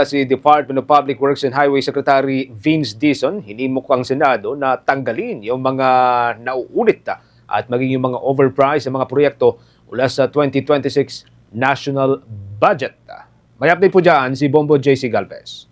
Si Department of Public Works and Highway Secretary Vince Dizon, hinimok ang Senado na tanggalin yung mga nauulit na at maging yung mga overpriced na mga proyekto mula sa 2026 national budget. May update po dyan si Bombo JC Galvez.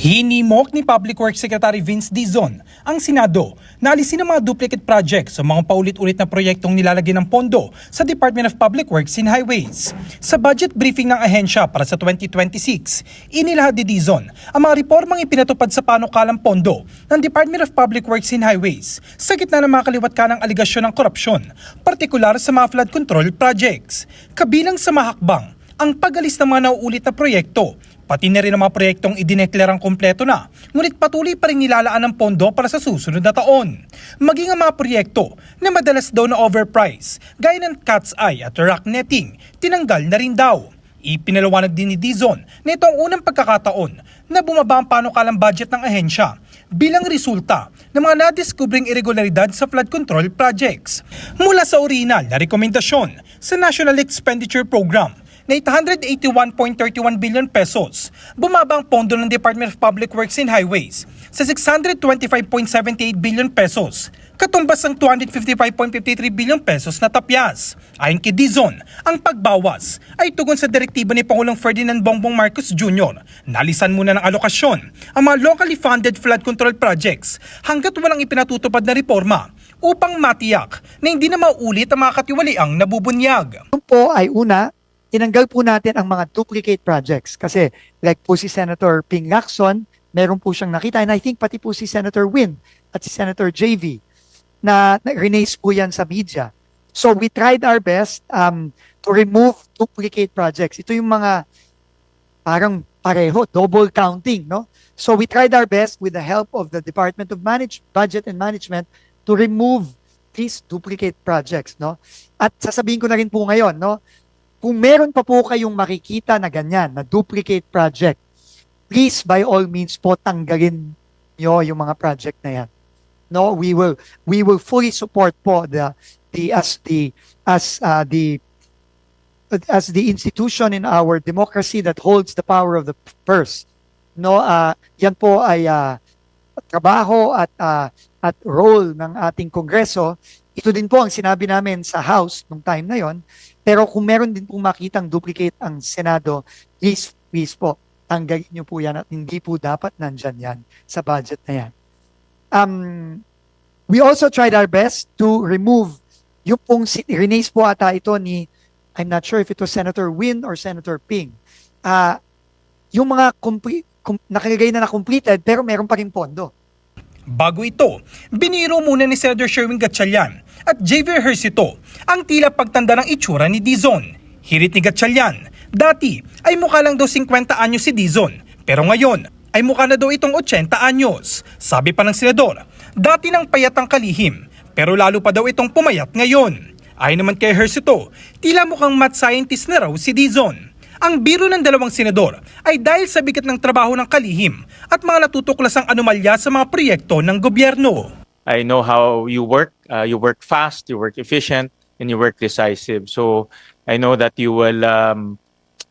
Hinimok ni Public Works Secretary Vince Dizon ang Senado na alisin ang mga duplicate projects o mga paulit-ulit na proyektong nilalagyan ng pondo sa Department of Public Works and Highways. Sa budget briefing ng ahensya para sa 2026, inilahad ni Dizon ang mga reformang ipinatupad sa panukalang pondo ng Department of Public Works and Highways sa gitna ng mga kaliwat ka ng aligasyon ng korupsyon, partikular sa mga flood control projects. Kabilang sa mahakbang ang pag-alis ng mga nauulit na proyekto Pati na rin ang mga proyektong idineklarang kompleto na, ngunit patuloy pa rin nilalaan ng pondo para sa susunod na taon. Maging ang mga proyekto na madalas daw na overprice, gaya ng Cat's Eye at Rock Netting, tinanggal na rin daw. Ipinalawanag din ni Dizon na ito ang unang pagkakataon na bumaba ang panukalang budget ng ahensya bilang resulta ng mga nadiskubring irregularidad sa flood control projects. Mula sa original na rekomendasyon sa National Expenditure Program na 881.31 billion pesos. Bumaba ang pondo ng Department of Public Works and Highways sa 625.78 billion pesos, katumbas ng 255.53 billion pesos na tapyas. Ayon kay Dizon, ang pagbawas ay tugon sa direktiba ni Pangulong Ferdinand Bongbong Marcos Jr. Nalisan muna ng alokasyon ang mga locally funded flood control projects hanggat walang ipinatutupad na reforma upang matiyak na hindi na maulit ang mga katiwaliang nabubunyag. Yun po ay una, tinanggal po natin ang mga duplicate projects kasi like po si Senator Ping Lacson, meron po siyang nakita and I think pati po si Senator Win at si Senator JV na, na release po yan sa media. So we tried our best um, to remove duplicate projects. Ito yung mga parang pareho, double counting, no? So we tried our best with the help of the Department of Manage Budget and Management to remove these duplicate projects, no? At sasabihin ko na rin po ngayon, no? Kung meron pa po kayong makikita na ganyan, na duplicate project, please by all means po tanggalin nyo yung mga project na yan. No, we will we will fully support po the the as the as uh, the as the institution in our democracy that holds the power of the purse. No, uh, yan po ay uh, trabaho at uh, at role ng ating kongreso. Ito din po ang sinabi namin sa House nung time na yon. Pero kung meron din pong makitang duplicate ang Senado, please, please po, tanggalin niyo po yan at hindi po dapat nandyan yan sa budget na yan. Um, we also tried our best to remove yung pong release po ata ito ni, I'm not sure if it was Senator Win or Senator Ping. Ah, yung mga complete, com- nakalagay na na-completed pero meron pa rin pondo. Bago ito, biniro muna ni Senator Sherwin Gatchalian at JV Hercito ang tila pagtanda ng itsura ni Dizon. Hirit ni Gatchalian, dati ay mukha lang daw 50 anyo si Dizon, pero ngayon ay mukha na daw itong 80 anyos. Sabi pa ng senador, dati nang payat ang kalihim, pero lalo pa daw itong pumayat ngayon. Ayon naman kay Hercito, tila mukhang math scientist na raw si Dizon. Ang biro ng dalawang senador ay dahil sa bigat ng trabaho ng kalihim at mga natutuklasang anomalya sa mga proyekto ng gobyerno. I know how you work. Uh, you work fast, you work efficient, and you work decisive. So I know that you will um,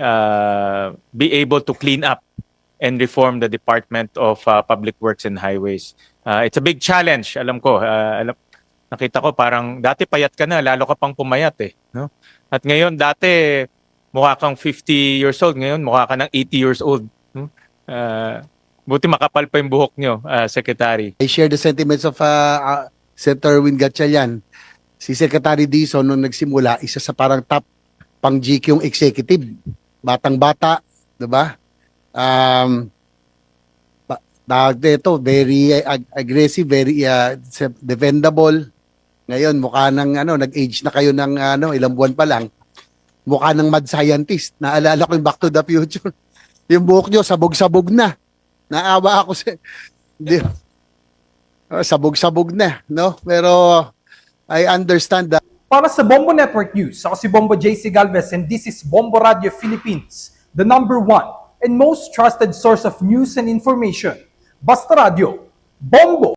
uh, be able to clean up and reform the Department of uh, Public Works and Highways. Uh, it's a big challenge, alam ko. Uh, alam, nakita ko parang dati payat ka na, lalo ka pang pumayat eh. No? At ngayon, dati mukha kang 50 years old, ngayon mukha ka ng 80 years old. Uh, buti makapal pa yung buhok nyo, uh, Secretary. I share the sentiments of uh, uh, Senator Win Gatchalian. Si Secretary Dizon nung nagsimula, isa sa parang top pang GQ yung executive. Batang-bata, 'di ba? Um tawag dito, very ag- aggressive, very uh, defendable. Ngayon mukha nang ano, nag-age na kayo ng ano, ilang buwan pa lang. Mukha ng mad scientist. Naalala ko yung Back to the Future. yung buhok nyo, sabog-sabog na. Naawa ako sa... Di, Uh, sabog-sabog na, no? Pero I understand that Para sa Bombo Network News, ako si Bombo JC Galvez and this is Bombo Radio Philippines, the number one and most trusted source of news and information. Basta Radio, Bombo!